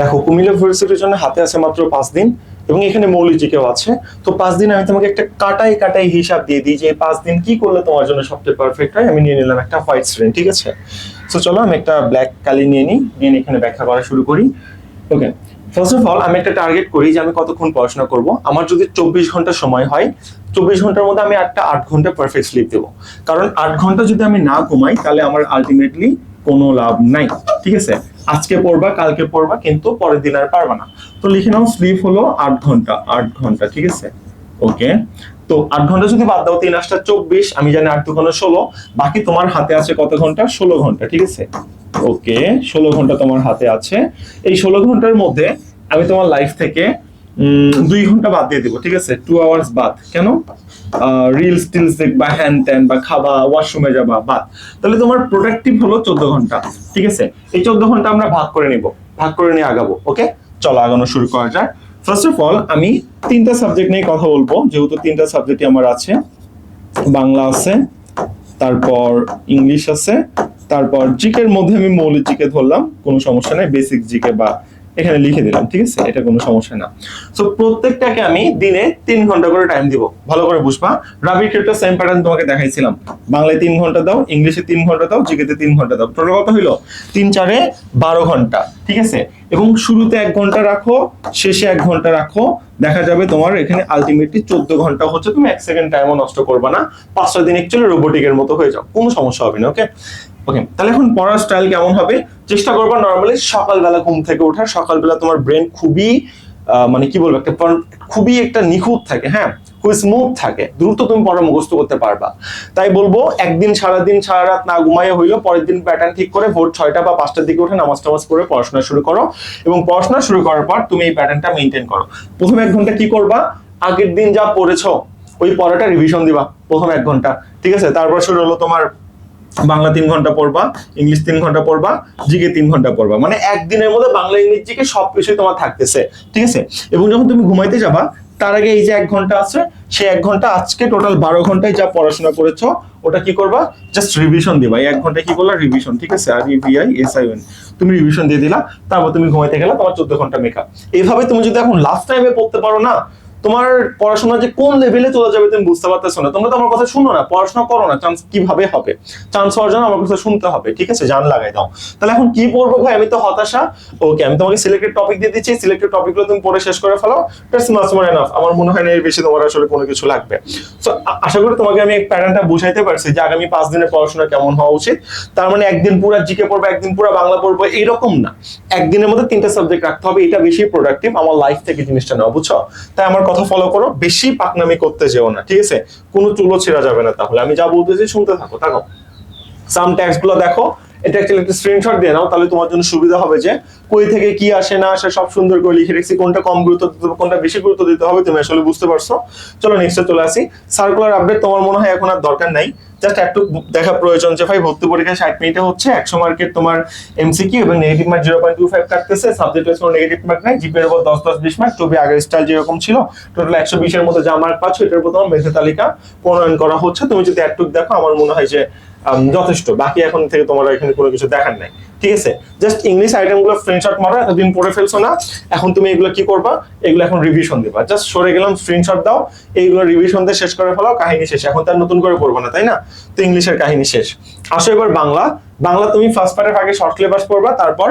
দেখো, কুমিল্লা ভার্সিটির জন্য হাতে আছে মাত্র পাঁচ দিন, এবং এখানে মৌলিজিকেও আছে। তো পাঁচ দিন আমি তোমাকে একটা কাটাই কাটাই হিসাব দিয়ে দিই যে পাঁচ দিন কি করলে তোমার জন্য সবচেয়ে পারফেক্ট হয়। আমি নিয়ে নিলাম একটা হোয়াইট স্ট্রেন ঠিক আছে? তো চলো আমি একটা ব্ল্যাক কালি নিয়ে নিই নিয়ে এখানে ব্যাখ্যা করা শুরু করি। ওকে ফার্স্ট অফ অল আমি একটা টার্গেট করি যে আমি কতক্ষণ পড়াশোনা করব। আমার যদি চব্বিশ ঘণ্টা সময় হয়, চব্বিশ ঘণ্টার মধ্যে আমি একটা আট ঘণ্টা পারফেক্ট স্লিপ দেবো। কারণ আট ঘণ্টা যদি আমি না ঘুমাই, তাহলে আমার আলটিমেটলি কোনো লাভ নাই, ঠিক আছে? আজকে পড়বা, কালকে পড়বা, কিন্তু পরের দিন আর পারবা না। তো লিখে নাও স্লিপ হলো আট ঘণ্টা আট ঘণ্টা, ঠিক আছে? ওকে তো আট ঘণ্টা যদি বাদ দাও, তিন আসটা চব্বিশ, আমি জানি আট দুঘন্টা ষোলো, বাকি তোমার হাতে আছে কত ঘণ্টা? ষোলো ঘণ্টা, ঠিক আছে? ওকে ষোলো ঘণ্টা তোমার হাতে আছে। এই ষোলো ঘণ্টার মধ্যে আমি তোমার লাইফ থেকে দুই ঘণ্টা বাদ দিয়ে দিব, ঠিক আছে? টু আওয়ার্স বাদ। কেন? রিলস টিলস দেখবা হ্যান ত্যান বা খাবা ওয়াশরুমে যাবা, বাদ। তাহলে তোমার প্রোডাক্টিভ হলো চোদ্দ ঘণ্টা, ঠিক আছে? এই চোদ্দ ঘণ্টা আমরা ভাগ করে নিব, ভাগ করে নিয়ে আগাবো ওকে চলো, আগানো শুরু করা যাক। ফার্স্ট অফ অল আমি তিনটা সাবজেক্ট নিয়ে কথা বলব, যেহেতু তিনটা সাবজেক্টই আমার আছে। বাংলা আছে, তারপর ইংলিশ আছে, তারপর জিকের মধ্যে আমি মৌলিক জিকে ধরলাম, কোনো সমস্যা নেই বেসিক জিকে বা এখানে লিখে দিলাম ঠিক আছে? এটা কোনো সমস্যা না। তো প্রত্যেকটাকে আমি দিনে তিন ঘণ্টা করে টাইম দিব। ভালো করে বুঝবা? রাবির ক্ষেত্রে সেম প্যাটার্ন তোমাকে দেখাইছিলাম। বাংলায় তিন ঘণ্টা দাও ইংলিশে তিন ঘণ্টা দাও জিকেতে তিন ঘণ্টা দাও। টোটাল কত হইল তিন চারে বারো ঘণ্টা ঠিক আছে? এবং শুরুতে এক ঘণ্টা রাখো শেষে এক ঘণ্টা রাখো। দেখা যাবে তোমার এখানে আলটিমেটলি চোদ্দ ঘণ্টা হচ্ছে তুমি এক সেকেন্ড টাইমও নষ্ট করবে না। পাঁচটা দিন একচুয়ালি রোবোটিকের মতো হয়ে যাও কোনো সমস্যা হবে না ওকে ওকে তাহলে এখন পড়ার স্টাইল কেমন হবে? চেষ্টা করবা নর্মালি সকালবেলা ঘুম থেকে ওঠার। সকালবেলা তোমার ব্রেন খুবই মানে কি বলব, একটা খুবই একটা নিখুঁত থাকে হ্যাঁ? খুবই স্মুথ থাকে। দ্রুত তুমি পড়া মুখস্থ করতে পারবা। তাই বলব, একদিন সারাদিন সারা রাত না ঘুমাইয়ে হইল পরের দিন প্যাটার্ন ঠিক করে ভোর ছয়টা বা পাঁচটার দিকে উঠে নামাজ টামাজ করে পড়াশোনা শুরু করো এবং পড়াশোনা শুরু করার পর তুমি এই প্যাটার্নটা মেনটেন করো। প্রথম এক ঘণ্টা কি করবা? আগের দিন যা পড়েছো, ওই পড়াটা রিভিশন দিবা প্রথম এক ঘণ্টা, ঠিক আছে? তারপর শুরু হলো তোমার বাংলা তিন ঘণ্টা পড়বা, ইংলিশ তিন ঘণ্টা পড়বা, জিকে তিন ঘণ্টা পড়বা। মানে একদিনের মধ্যে বাংলা, ইংলিশ, জিকে সবকিছুই তোমার থাকতেছে, ঠিক আছে? এবং যখন তুমি ঘুমাইতে যাবা, তার আগে এই যে এক ঘণ্টা আছে, সেই এক ঘণ্টা আজকে টোটাল বারো ঘন্টায় যা পড়াশোনা করেছ, ওটা কি করবা? জাস্ট রিভিশন দিবা। এই এক ঘণ্টা কি করলা? রিভিশন ঠিক আছে? আর ইভিআই এস আই তুমি রিভিশন দিয়ে দিলা, তারপর তুমি ঘুমাইতে গেলা তোমার চোদ্দ ঘণ্টা মেকআপ এইভাবে তুমি যদি এখন লাস্ট টাইমে পড়তে পারো না তোমার পড়াশোনা যে কোন লেভেলে চলে যাবে তুমি বুঝতে পারতেছো না। তোমরা তো আমার কথা শুনো না, পড়াশোনা করো না চান্স কীভাবে হবে? চান্স হওয়ার জন্য আমার কথা শুনতে হবে, ঠিক আছে? জান লাগাই দাও। তাহলে এখন কি পড়ব ভাই? আমি তো হতাশা। ওকে আমি তোমাকে সিলেক্টেড টপিক দিয়ে দিচ্ছি। সিলেক্টেড টপিকগুলো তুমি পড়ে শেষ করে ফেলো। দ্যাটস এনাফ আমার মনে হয় না এর বেশি তোমার আসলে কোনো কিছু লাগবে। সো আশা করি তোমাকে আমি প্যাটার্নটা বুঝাইতে পারছি যে আগামী পাঁচ দিনের পড়াশোনা কেমন হওয়া উচিত। তার মানে একদিন পুরো জিকে পড়ব, একদিন পুরো বাংলা পড়ব এইরকম না। একদিনের মধ্যে তিনটা সাবজেক্ট রাখতে হবে। এটা বেশি প্রোডাক্টিভ আমার লাইফ থেকে জিনিসটা নেওয়া বুঝছ? তাই আমার কথা ফলো করো, বেশি পাকনামি করতে যেও না, ঠিক আছে? কোনো চুলো ছেঁড়া যাবে না তাহলে। আমি যা বলতেছি শুনতে থাকো থাকো। সাম ট্যাক্সগুলো দেখো। এটা অ্যাকচুয়ালি একটা স্ক্রিনশট দিয়ে নাও, তাহলে তোমার জন্য সুবিধা হবে যে কই থেকে কি আসে, না আসে, সব সুন্দর করে লিখে রেখেছি। কোনটা কম গুরুত্ব দিতে হবে কোনটা বেশি গুরুত্ব দিতে হবে, তুমি আসলে বুঝতে পারছ। চলো নেক্সটে চলে আসি। সার্কুলার আপডেট তোমার মনে হয় এখন আর দরকার নাই। জাস্ট একটু দেখা প্রয়োজন যে, ভাই, ভর্তি পরীক্ষা ষাট মিনিটে হচ্ছে, একশো মার্কের তোমার এমসিকিউ এবং negative mark zero point two five কাটতেছে সাবজেক্ট ওয়াইজ কোনো নেগেটিভ মার্ক নাই জিপের উপর দশ দশ, বিশ মার্ক টবি আগের স্টাইল যেরকম ছিল টোটাল একশো বিশের মতো যা মার্ক পাচ্ছ, এটার উপর তোমার মেধা তালিকা প্রণয়ন করা হচ্ছে। তুমি যদি একটু দেখো, আমার মনে হয় যে যথেষ্ট। বাকি এখন থেকে তোমার এখানে কোনো কিছু দেখার নাই। ঠিক আছে? জাস্ট ইংলিশ আইটেমগুলো স্ক্রিনশট মারো, এতদিন পড়ে ফেলছো না। এখন তুমি এগুলো কি করবা? এগুলো এখন রিভিশন দিবা। জাস্ট সরে গেলাম স্ক্রিনশট দাও। এইগুলো রিভিশন দিয়ে শেষ করে ফেলো কাহিনী শেষ। এখন তার নতুন করে পড়ব না, তাই না? তো ইংলিশের কাহিনী শেষ। আসো এবার বাংলা। বাংলা তুমি ফার্স্ট পার্টের আগে শর্ট সিলেবাস পড়বা, তারপর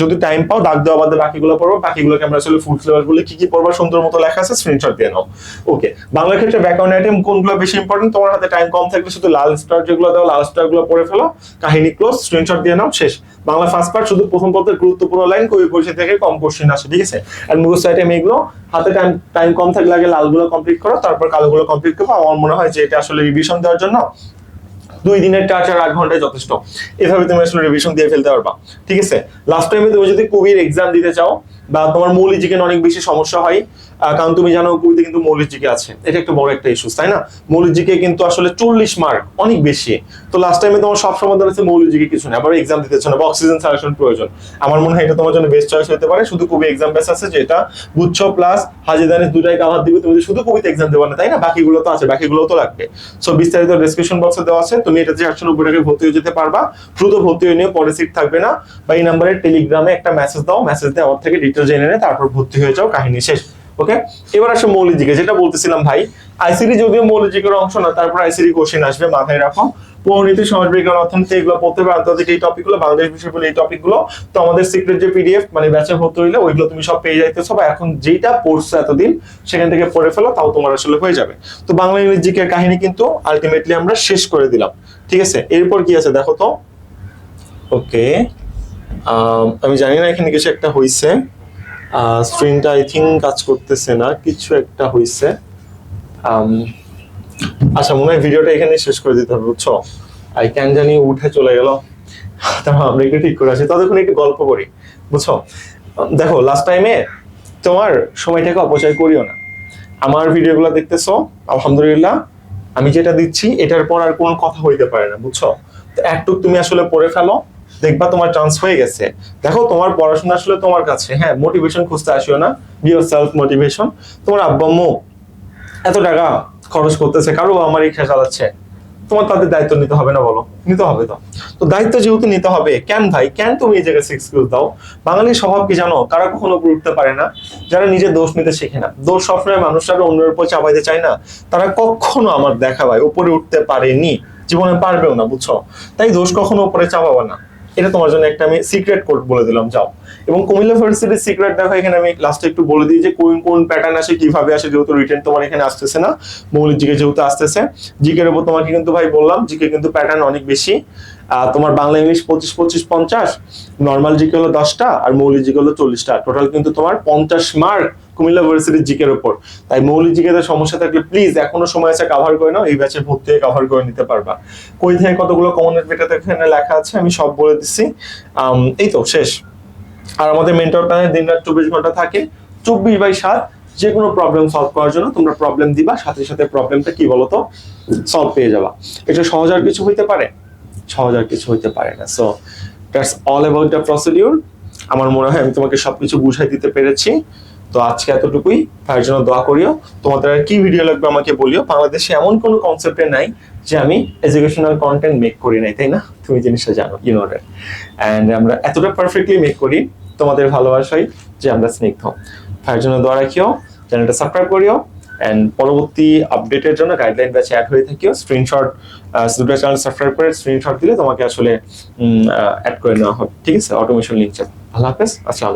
যদি টাইম পাও দাগ দেওয়া বাদে বাকিগুলো পড়ব। বাকিগুলোকে আমরা আসলে ফুল সিলেবাস বলে। কি কি পড়বা সুন্দর মতো লেখা আছে স্ক্রিনশট দিয়ে নাও। ওকে বাংলা ক্ষেত্রে ব্যাকগ্রাউন্ড আইটেম কোনগুলো বেশি ইম্পর্টেন্ট তোমার হাতে টাইম কম থাকলে শুধু লাল স্টার যেগুলো দাও, লাল স্টারগুলো পড়ে ফেলো। কাহিনী ক্লোজ স্ক্রিনশট দিয়ে নাও, শেষ। বাংলা ফার্স্ট পার্ট শুধু প্রথম পদের গুরুত্বপূর্ণ লাইন কবি পরিচয় থেকে কম কোশ্চেন আসে, ঠিক আছে? আর মুখস্থ আইটেম এগুলো, হাতে টাইম টাইম কম থাকলে আগে লালগুলো কমপ্লিট করো, তারপর কালোগুলো কমপ্লিট করো। আমার মনে হয় যে এটা আসলে রিভিশন দেওয়ার জন্য। দুই দিনের চার চার আট ঘন্টায় যথেষ্ট। এভাবে তুমি আসলে রিভিশন দিয়ে ফেলতে পারবা। ঠিক আছে? লাস্ট টাইমে তুমি যদি কবির এক্সাম দিতে চাও বা তোমার মৌলিক জিকেন অনেক বেশি সমস্যা হয় কারণ তুমি জানো কুইতে কিন্তু মৌলিক জিকে আছে। এটা একটা বড় একটা ইস্যু তাই না? মৌলিক জিকে কিন্তু আসলে চল্লিশ মার্ক অনেক বেশি। তো লাস্ট টাইমে তোমার সব সমাধান আছে মৌলিক জিকে কিছু না আবার এক্সাম দিতেছ না, বা অক্সিজেন সাজেশন প্রয়োজন। আমার মনে হয় এটা তোমার জন্য বেস্ট চয়েস হতে পারে, শুধু কবি এক্সাম বেস আছে, যেটা গুচ্ছ প্লাস হাজিদানিস দুটাই কাভার দিবে, তুমি শুধু কবিতা এক্সাম দেবে না, তাই না? বাকিগুলো তো আছে বাকিগুলো তো লাগবে। সো বিস্তারিত ডিসক্রিপশন বক্সে দেওয়া আছে, তুমি এটা চারশো নব্বই টাকায় ভর্তি হয়ে যেতে পারবা, দ্রুত ভর্তি হয়ে নিয়ে পরে সিট থাকবে না, বা এই নাম্বারে টেলিগ্রামে একটা মেসেজ দাও মেসেজ দিয়ে আমার থেকে ডিটেল জেনে নিয়ে তারপর ভর্তি হয়ে যাও, কাহিনী শেষ। ওকে এবার আসে মৌলিক যেটা বলতেছিলাম ভাই আইসিডি যদিও মৌলিকের অংশ না, তারপর আইসিডি কোশ্চেন আসবে, মাথায় রাখো। পরিণতি সমাজ বিজ্ঞান, অর্থনীতি, এগুলো পড়তে হবে আন্তর্জাতিক এই টপিকগুলো বাংলাদেশ বিষয় বলে এই টপিকগুলো তো আমাদের সিক্রেট যে পিডিএফ মানে ব্যাচে ভর্তি হইলে, ওইগুলো তুমি সব পেয়ে যাইতেছো বা এখন যেটা পড়ছো এতদিন, সেখান থেকে পড়ে ফেলো, তাও তোমার আসলে হয়ে যাবে। তো বাংলা ইংরেজি জিকের কাহিনী কিন্তু আলটিমেটলি আমরা শেষ করে দিলাম। ঠিক আছে? এরপর কি আছে দেখো তো? ওকে আমি জানি না এখানে কিছু একটা হইছে। স্ক্রিনটা আই থিঙ্ক কাজ করতেছে না, কিছু একটা হইছে। আচ্ছা মনে হয় ভিডিওটা এখানে শেষ করে দিতে হবে, বুঝছ? আই ক্যান জানি উঠে চলে গেল। তারপর আমরা একটু ঠিক করে আসি, ততক্ষণ একটু গল্প করি, বুঝছ? দেখো লাস্ট টাইমে তোমার সময়টাকে অপচয় করিও না। আমার ভিডিওগুলো দেখতেছো, আলহামদুলিল্লাহ, আমি যেটা দিচ্ছি, এটার পর আর কোনো কথা হইতে পারে না, বুঝছ? তো একটু তুমি আসলে পড়ে ফেলো দেখবা তোমার চান্স হয়ে গেছে। দেখো, তোমার পড়াশোনা আসলে তোমার কাছে। হ্যাঁ মোটিভেশন খুঁজতে আসিও না। বিওর সেলফ মোটিভেশন তোমার আব্বা আম্মু এত টাকা খরচ করতেছে, কারও আমার রিক্সা চালাচ্ছে। তোমার তাদের দায়িত্ব নিতে হবে না বলো। নিতে হবে তো। তো দায়িত্ব যেহেতু নিতে হবে, কেন ভাই? কেন তুমি এই জায়গায় এক্সকিউজ দাও? বাঙালির স্বভাব কি জানো? কারা কখনো উঠতে পারে না। যারা নিজের দোষ নিতে শেখে না। দোষ সবসময় মানুষরা অন্যের উপর চাপাইতে চায় না। তারা কখনো আমার দেখা ভাই, উপরে উঠতে পারেনি। জীবনে পারবেও না, বুঝছ? তাই দোষ কখনো উপরে চাপাবো না। এটা তোমার জন্য একটা আমি সিক্রেট কোড বলে দিলাম, যাও। এবং কুমিল্লা ভার্সিটির সিক্রেট দেখো, এখানে আমি লাস্টে একটু বলে দিই যে কোন কোন প্যাটার্ন আসে, কীভাবে আসে, যেহেতু রিটার্ন তোমার এখানে আসতেছে না, মৌলিক জিকে যেহেতু আসতেছে, জিকের উপর তোমাকে কিন্তু ভাই বললাম, জিকে কিন্তু প্যাটার্ন অনেক বেশি। তোমার বাংলা, ইংলিশ পঁচিশ পঁচিশ, পঞ্চাশ নর্মাল জিকে হলো দশটা, আর মৌলিক জিকে হলো চল্লিশটা। টোটাল কিন্তু তোমার পঞ্চাশ মার্ক কুমিল্লা ভার্সিটির জিকের উপর। তাই মৌলিক জিকেতে সমস্যা থাকলে প্লিজ এখনও সময় আছে কাভার করে নাও, এই ব্যাচে ভর্তি কাভার করে নিতে পারবা। কই থেকে কতগুলো কমনের বেটাতে এখানে লেখা আছে, আমি সব বলে দিচ্ছি। এই তো, শেষ। আর আমাদের মেন্টর প্ল্যানে দিন রাত চব্বিশ ঘণ্টা থাকে, চব্বিশ বাই সাত যে কোনো প্রবলেম সলভ করার জন্য তোমরা প্রবলেম দিবা, সাথে সাথে প্রবলেমটা কি বলতো সলভ পেয়ে যাবা। এটা সহজ আর কিছু হইতে পারে? সহজ আর কিছু হইতে পারে না। So that's all about the procedure আমার মনে হয় আমি তোমাকে সবকিছু বুঝাই দিতে পেরেছি। তো আজকে এতটুকুই। তার জন্য দোয়া করিও। তোমাদের আর কি ভিডিও লাগবে আমাকে বলিও। বাংলাদেশে এমন কোনো কনসেপ্টে নাই যে আমি এডুকেশনাল কন্টেন্ট মেক করি নাই, তাই না? তুমি জিনিসটা জানো ইউ নো দ্যাট অ্যান্ড আমরা এতটা পারফেক্টলি মেক করি, তোমাদের ভালোবাসাই যে আমরা স্নিগ্ধ। তার জন্য দোয়া রাখিও চ্যানেলটা সাবস্ক্রাইব করিও অ্যান্ড পরবর্তী আপডেটের জন্য গাইডলাইন ব্যাচে অ্যাড হয়ে থাকিও স্ক্রিনশট দুটো চ্যানেল সাবস্ক্রাইব করে স্ক্রিনশট দিলে তোমাকে আসলে অ্যাড করে নেওয়া হবে। ঠিক আছে? অটোমেশন লিঙ্ক ভালো হাফেজ আচ্ছা